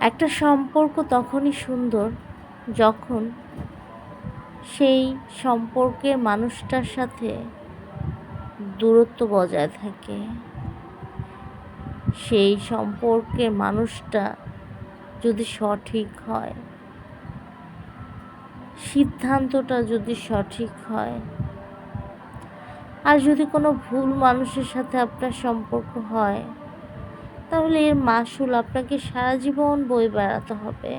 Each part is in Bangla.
একটা সম্পর্ক তখনই সুন্দর যখন সেই সম্পর্কের মানুষটার সাথে দূরত্ব বজায় থাকে। সেই সম্পর্কের মানুষটা যদি সঠিক হয়, সিদ্ধান্তটা যদি সঠিক হয়, আর যদি কোনো ভুল মানুষের সাথে আপনার সম্পর্ক হয় তাহলে এর মাসুল আপনাকে সারা জীবন বই বেড়াতে হবে।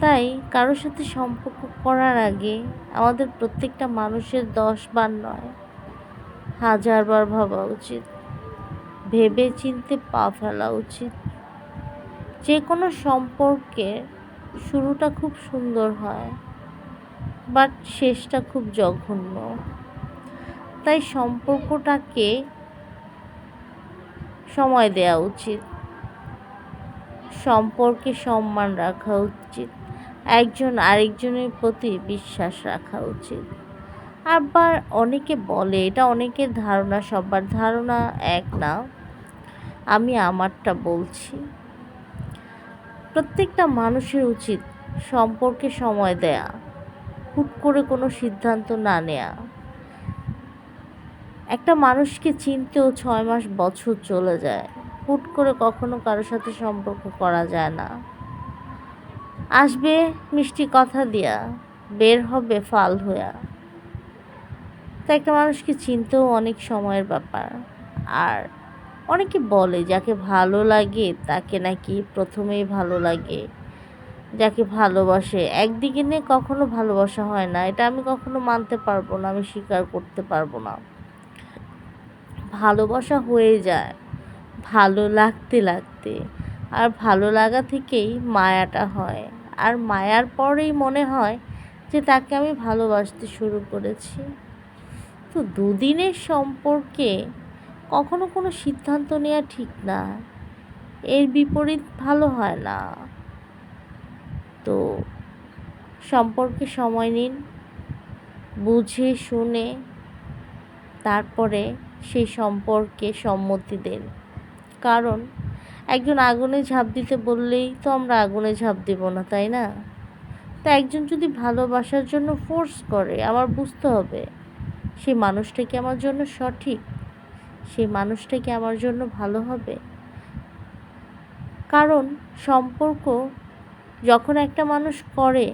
তাই কারোর সাথে সম্পর্ক করার আগে আমাদের প্রত্যেকটা মানুষের দশ বার নয় হাজারবার ভাবা উচিত, ভেবে চিনতে পা ফেলা উচিত। যে কোনো সম্পর্কের শুরুটা খুব সুন্দর হয়, বাট শেষটা খুব জঘন্য। তাই সম্পর্কটাকে সময় দেওয়া উচিত। সম্পর্কে সম্মান রাখা উচিত। একজন আরেকজনের প্রতি বিশ্বাস রাখা উচিত। আবার অনেকে বলে, এটা অনেকের ধারণা, সবার ধারণা এক না। আমি আমারটা বলছি। প্রত্যেকটা মানুষের উচিত সম্পর্কে সময় দেয়া। হুট করে কোনো সিদ্ধান্ত না নেয়া। একটা মানুষকে চিনতেও ছয় মাস বছর চলে যায়। হুট করে কখনো কারোর সাথে সম্পর্ক করা যায় না। আসবে মিষ্টি কথা দিয়া, বের হবে ফাল হইয়া। তো একটা মানুষকে চিনতেও অনেক সময়ের ব্যাপার। আর অনেকে বলে, যাকে ভালো লাগে, তাকে নাকি প্রথমেই ভালো লাগে। যাকে ভালোবাসে, একদিকে নিয়ে কখনো ভালোবাসা হয় না। এটা আমি কখনো মানতে পারব না, আমি স্বীকার করতে পারব না। ভালোবাসা হয়ে যায়, ভালো লাগতে লাগতে। আর ভালো লাগা থেকেই মায়াটা হয়। আর মায়ার পরেই মনে হয় যে তাকে আমি ভালোবাসতে শুরু করেছি। তো দুদিনের সম্পর্কে কখনো কোনো সিদ্ধান্ত নেওয়া ঠিক না। এর বিপরীত ভালো হয় না। তো সম্পর্কে সময় নিন, বুঝে, শুনে, তারপরে সেই সম্পর্কে সম্মতি দেন। কারণ, একজন আগুনে ঝাঁপ দিতে বললেই তো আমরা আগুনে ঝাঁপ দেবো না, তাই না? তা একজন যদি ভালোবাসার জন্য ফোর্স করে, আমার বুঝতে হবে সেই মানুষটা কি আমার জন্য সঠিক? সেই মানুষটা কি আমার জন্য ভালো হবে? কারণ, সম্পর্ক যখন একটা মানুষ করে,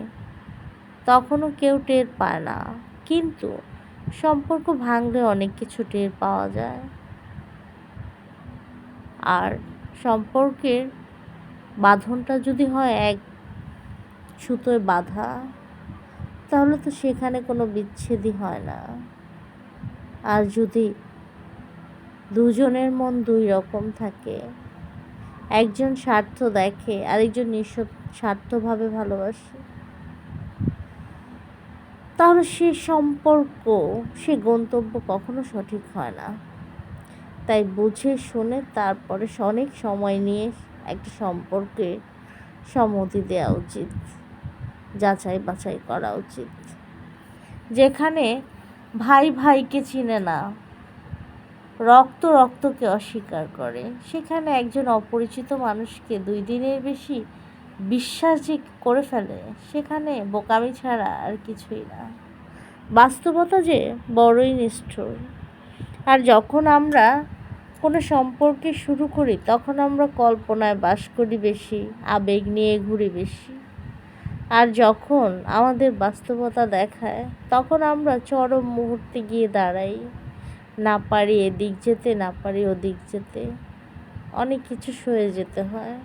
তখনও কেউ টের পায় না। কিন্তু সম্পর্ক ভাঙলে অনেক কিছু টের পাওয়া যায়। আর সম্পর্কের বাঁধনটা যদি হয় এক সুতোয় বাঁধা, তাহলে তো সেখানে কোনো বিচ্ছেদই হয় না। আর যদি দুজনের মন দুই রকম থাকে, একজন স্বার্থ দেখে, আরেকজন নিঃস্ব, স্বার্থভাবে ভালোবাসে তাহলে সে সম্পর্ক, সে গন্তব্য কখনো সঠিক হয় না। তাই বুঝে শুনে তারপরে অনেক সময় নিয়ে একটা সম্পর্কে সম্মতি দেওয়া উচিত। যাচাই বাছাই করা উচিত। যেখানে ভাই ভাইকে চিনে না, রক্ত রক্তকে অস্বীকার করে, সেখানে একজন অপরিচিত মানুষকে দুই দিনের বেশি বিশ্বাস যে করে ফেলে, সেখানে বোকামি ছাড়া আর কিছুই না। বাস্তবতা যে বড়ই নিষ্ঠুর। আর যখন আমরা কোনো সম্পর্কে শুরু করি, তখন আমরা কল্পনায় বাস করি বেশি, আবেগ নিয়ে ঘুরি বেশি। আর যখন আমাদের বাস্তবতা দেখায়, তখন আমরা চরম মুহূর্তে গিয়ে দাঁড়াই। না পারি এদিক যেতে, না পারি ওদিক যেতে। অনেক কিছু সয়ে যেতে হয়।